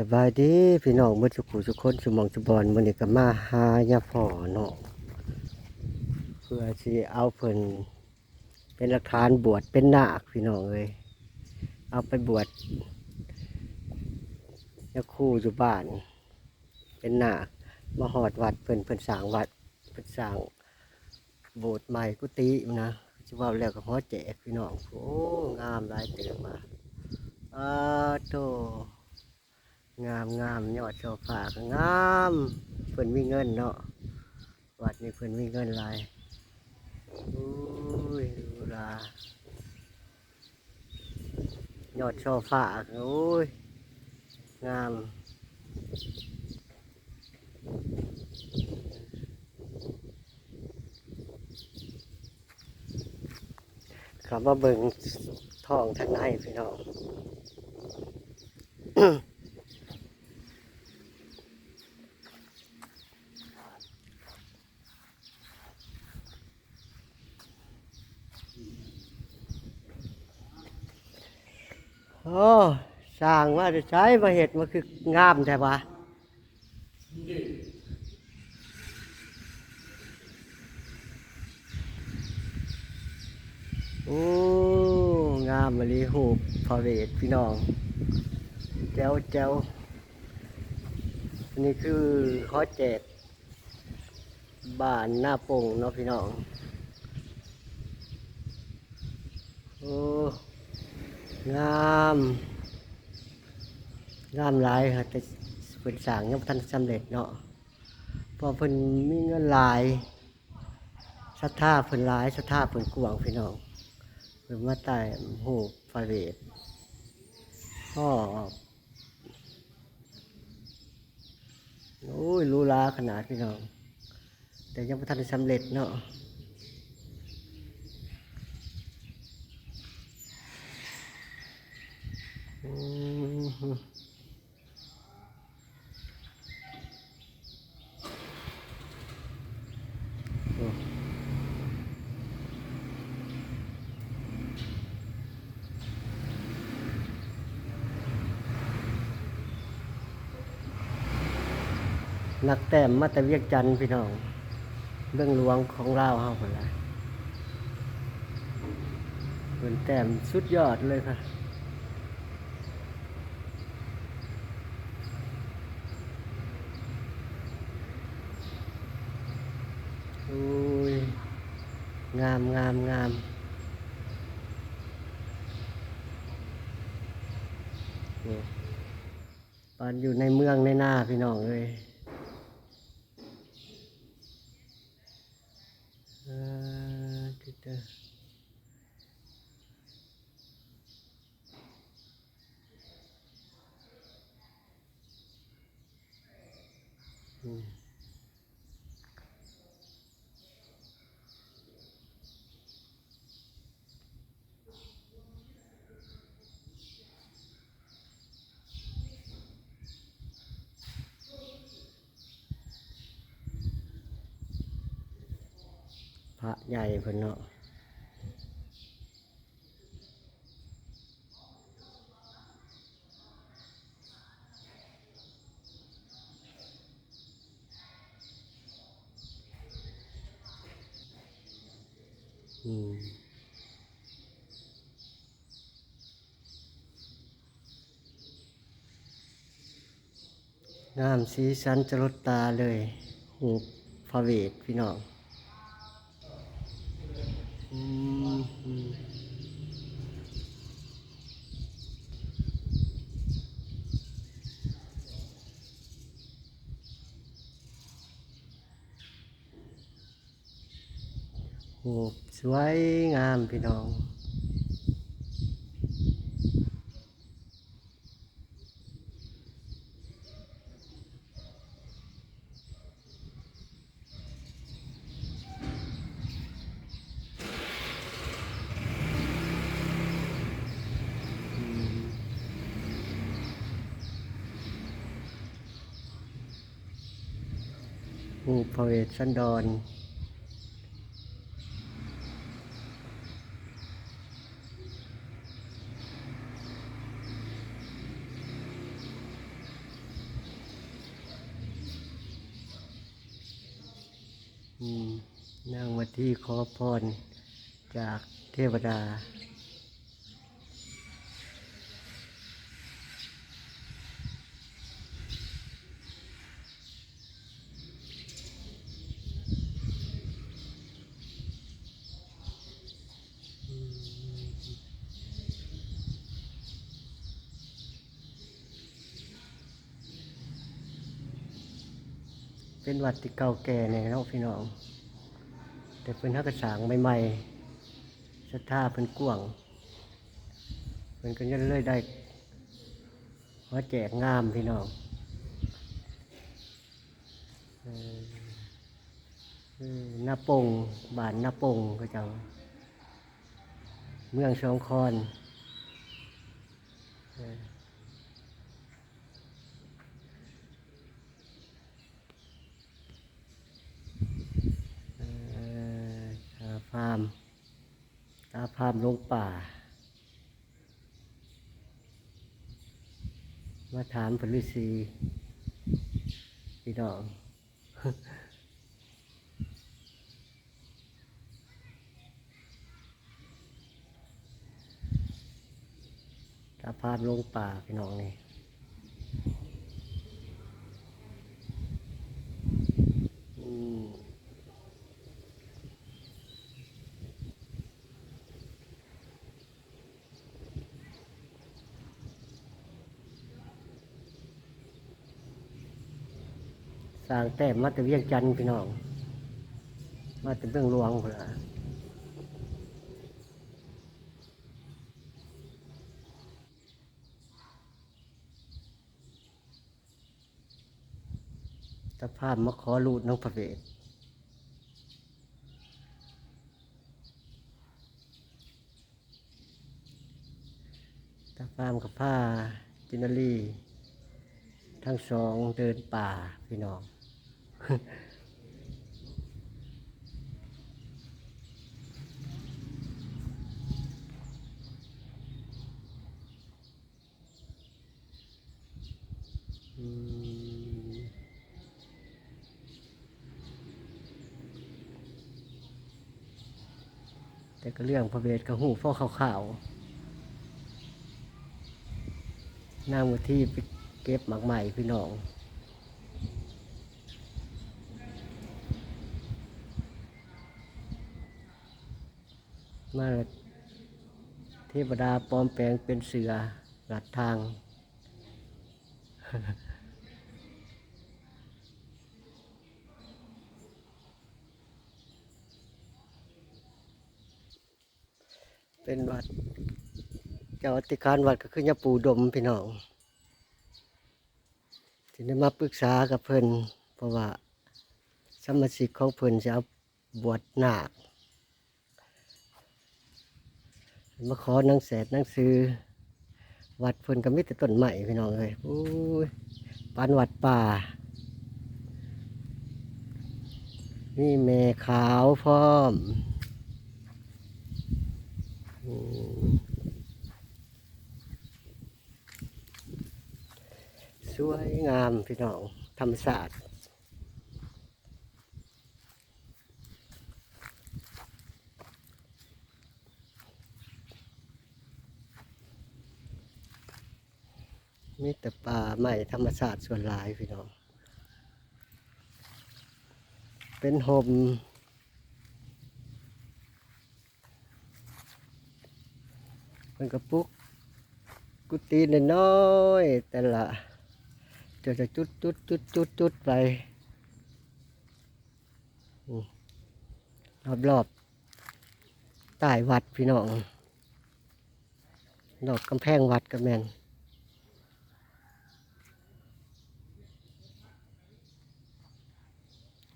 สบายดีพี่น้องเมื่อสุขุสุกคนสมองสุบอลมันนี่ก็มาหายาพ่อเนาะเพื่อที่เอาเพิ่นเป็นหลักฐานบวชเป็นนาคพี่น้องเลยเอาไปบวชยาคู่อยู่บ้าน เป็นนาคมาหอดวัดเพิ่นเพิ่นสร้างวัดเพิ่นสร้างโบสถ์ใหม่กุฏินะจะว่าแล้วก็ฮอแจกพี่น้องโอ้งามหลายเติมมาอาโต งามงามยอดโซฟาก็งามเพิ่นมีเงินเนาะวัดนี้เพิ่นมีเงินหลายอุ้ยดูลายอดโซฟาก็โอ้ยงามคำว่าเบิ่งทองทางในพี่น้อง โอ้สร้างว่าจะใช้มาเห็ดมาคืองามแต่ว่าโอ้ งามมะลิหูพระเวทพี่น้อง แจ้วแจ้วอันนี้คือข้อแจกบ้านหน้าปงเนาะพี่น้อง โอ้ งามงามหลายค่ะแต่เพิ่นสร้างยังบ่ทันสำเร็จเนาะเพอเพิ่นมีเงินหลายศรัทธาเพิ่นหลายศรัทธาเพิ่นกว้างพี่น้องเพิ่นมาใต้หูไฟเวทพ่อโอ้ยรู้ลาขนาดพี่น้อง แต่ยังบ่ทันสำเร็จเนาะ อืมโอ้ นักแต้มมาแต่เวียกจันพี่น้องเรื่องหลวงของเราเฮาคนละเป็นแต้มสุดยอดเลยค่ะ งามงามงามตอนอยู่ในเมืองในหน้าพี่น้องเลยเออติดเด้ออืม พ ระใหญ่เพิ่นเนาะอืมงามสีสันจรดตาเลยหูพระเวทพี่น้อง โอ้สวยงามพี่น้อง ภูพเวศสันดนนั่งมาที่ขอพรจากเทวดา เป็นวัดที่เก่าแก่ในเนาะพี่น้อง แต่เพิ่นฮักกระสางใหม่ๆศรัทธาเพิ่นกว้างเพิ่นก็ยังเลยได้มาแจกงามพี่น้องหน้าปงบ้านหน้าปงก็จ้าเมืองสองคอนเออ เอ่อตาพาม ตาพามลงป่า มาถามพระฤาษีพี่น้องตาพามลงป่าพี่น้องนี่อืม สร้างแต้มมาแต่เวียงจันทน์พี่น้อง มาแต่เบื้องหลวงพุ่นล่ะตะภาพมาขอรูดน้องพระเวทตะภาพกับผ้าจินาลีทั้งสองเดินป่าพี่น้อง แต่ก็เรื่องพระเวทกับหูพ่อขาวๆนั่งมาที่ไปเก็บหมากใหม่พี่น้อง มาเทวดาปลอมแปลงเป็นเสือหลัดทาง เป็นวัด เจ้าอธิการวัดก็คือยาปูดมพี่น้องที่ได้มาปรึกษากับเพิ่นเพราะว่าสมาชิกของเพิ่นจะเอาบวชหนาค มาขอหนังแสดหนังสือวัดเพิ่นก็มีแต่ต้นใหม่พี่น้องเลยอู้ยปานวัดป่า นี่แม่ขาวพร้อมอืมสวยงามพี่น้องธรรมศาสตร์ มีแต่ป่าใหม่ธรรมศาตร์ส่วนหลายพี่น้อง เป็นโฮมมันกระปุก กุฏิน้อยแต่ละจะจะจุดจุดจุดจุดจุดไปรอบรอบใต้วัดพี่น้องดอกกำแพงวัดกับแมน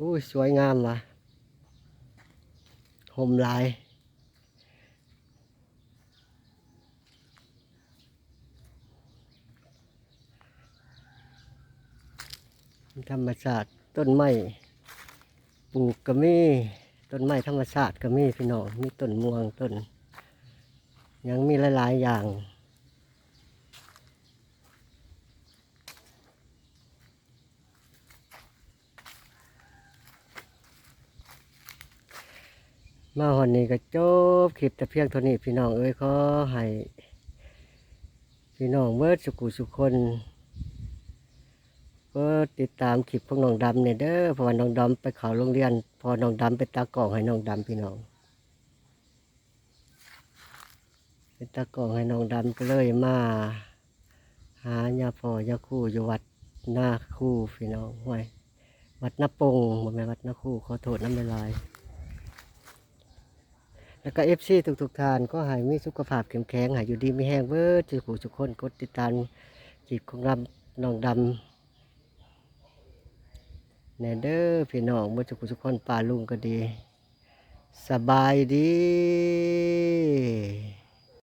อุ้สวยงามว่ะห่มลาย ธรรมชาติต้นไม้ปลูกก็มีต้นไม้ธรรมชาติก็มีพี่น้องมีต้นม่วงต้น ยังมีหลาย ๆ อย่าง มาวันนี้ก็จบคลิปแต่เพียงเท่านี้พี่น้องเอ้ยขอให้พี่น้องเมื่อสุขุสุขคนก็ติดตามคลิปของน้องดำเนี่ยเด้อพราะว่าน้องดำไปเขาโรงเรียน พอน้องดำไปตากล่องให้น้องดำพี่น้องไปตากล่องให้น้องดำก็เลยมา หาญาพ่อยาคู่อยู่วัดหน้าคู่พี่น้องห้วยวัดนาปงบ่แม่วัดนาคู่ขอโทษน้ำลาย แล้วก็เอฟซีทุกๆทานก็หายมีสุขภาพแข็งแข็งหายอยู่ดีมีแห้งเบิดจุกทุกคนกดติดตามจีบของรำน้องดำแนเด้อพี่น้องเมื่อจุกทุกคนป่าลุงก็ดี สบายดี